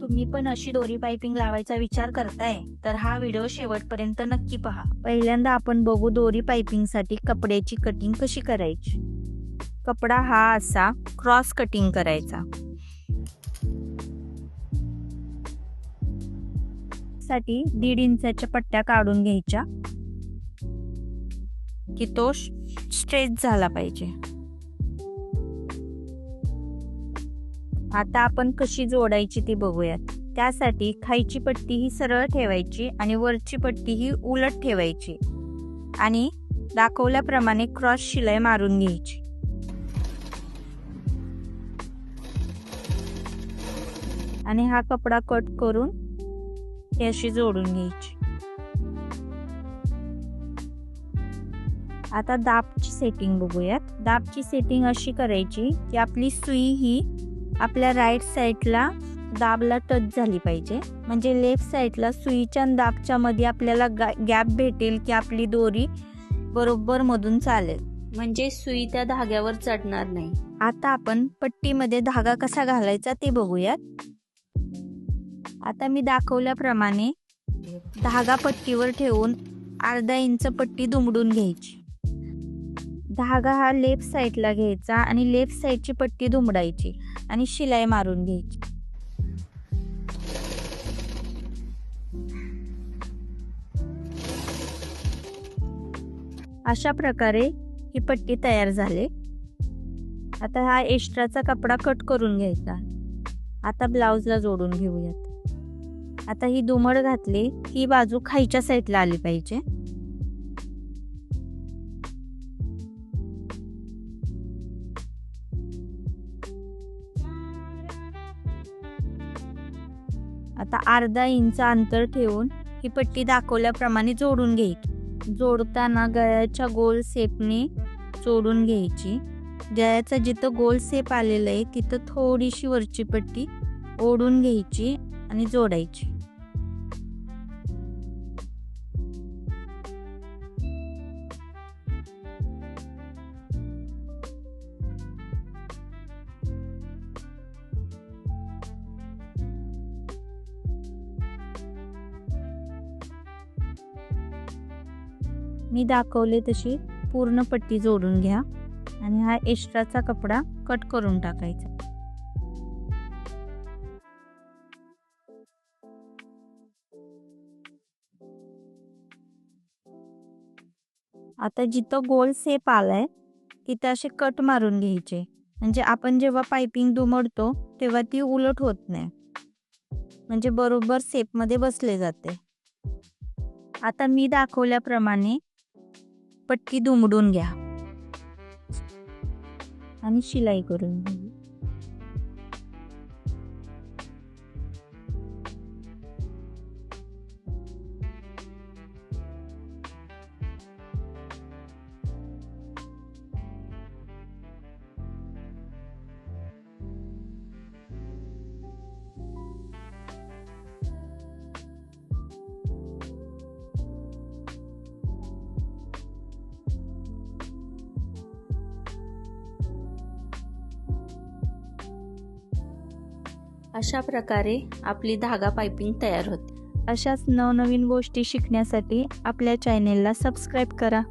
तुम्ही पण अशी दोरी पाइपिंग लावायचा विचार करताय? तर हा व्हिडिओ शेवटपर्यंत नक्की पहा. पहिल्यांदा आपण बघू दोरी पाइपिंगसाठी कपड्याची कटिंग कशी करायची. कपडा हा असा क्रॉस कटिंग करायचा. साठी दीड इंचाच्या पट्ट्या काढून घ्यायच्या. की तो स्ट्रेच झाला पाहिजे. आता आपण कशी जोडायची ती बघूयात. त्यासाठी खायची पट्टी ही सरळ ठेवायची आणि वरची पट्टी ही उलट ठेवायची. आणि दाखवल्याप्रमाणे क्रॉस शिलाई मारून घ्यायची. आणि हा कपडा कट करून ही अशी जोडून घ्यायची. आता दाबची सेटिंग बघूयात. दाबची सेटिंग अशी करायची की आपली सुई ही आपल्या राईट साईडला दाबला टच झाली पाहिजे. म्हणजे लेफ्ट साईडला सुईच्या आणि दाबच्या मध्ये आपल्याला गॅप भेटेल की आपली दोरी बरोबर मधून चालेल. म्हणजे सुई त्या धाग्यावर चढणार नाही. आता आपण पट्टीमध्ये धागा कसा घालायचा ते बघूयात. आता मी दाखवल्याप्रमाणे धागा पट्टीवर ठेवून अर्धा इंच पट्टी दुमडून घ्यायची. धागा हा लेफ्ट साईडला घ्यायचा आणि लेफ्ट साईडची पट्टी दुमडायची आणि शिलाई मारून घ्यायची. अशा प्रकारे ही पट्टी तयार झाली. आता हा एक्स्ट्राचा कपडा कट करून घ्यायचा. आता ब्लाऊजला जोडून घेऊयात. आता ही दुमड घातली ही बाजू खायच्या साईडला आली पाहिजे. आता अर्धा इंच अंतर ठेवून ही पट्टी दाखवल्याप्रमाणे जोडून घ्यायची. जोडताना गळ्याच्या गोल सेपने जोडून घ्यायची. गळ्याचा जिथं गोल सेप आलेलं आहे तिथं थोडीशी वरची पट्टी ओढून घ्यायची आणि जोडायची. मी दाखवले तशी पूर्ण पट्टी जोडून घ्या आणि हा एक्स्ट्राचा कपडा कट करून टाकायचा. आता जिथं गोल सेप आलाय तिथं असे कट मारून घ्यायचे. म्हणजे आपण जेव्हा पाइपिंग दुमडतो तेव्हा ती उलट होत नाही. म्हणजे बरोबर सेपमध्ये बसले जाते. आता मी दाखवल्याप्रमाणे पटकी दुमडून घ्या. आणि शिलाई करून घ्या. अशा प्रकारे आपली धागा पाइपिंग तयार होते. अशाच नवनवीन गोष्टी शिकण्यासाठी आपल्या चॅनेलला सबस्क्राईब करा.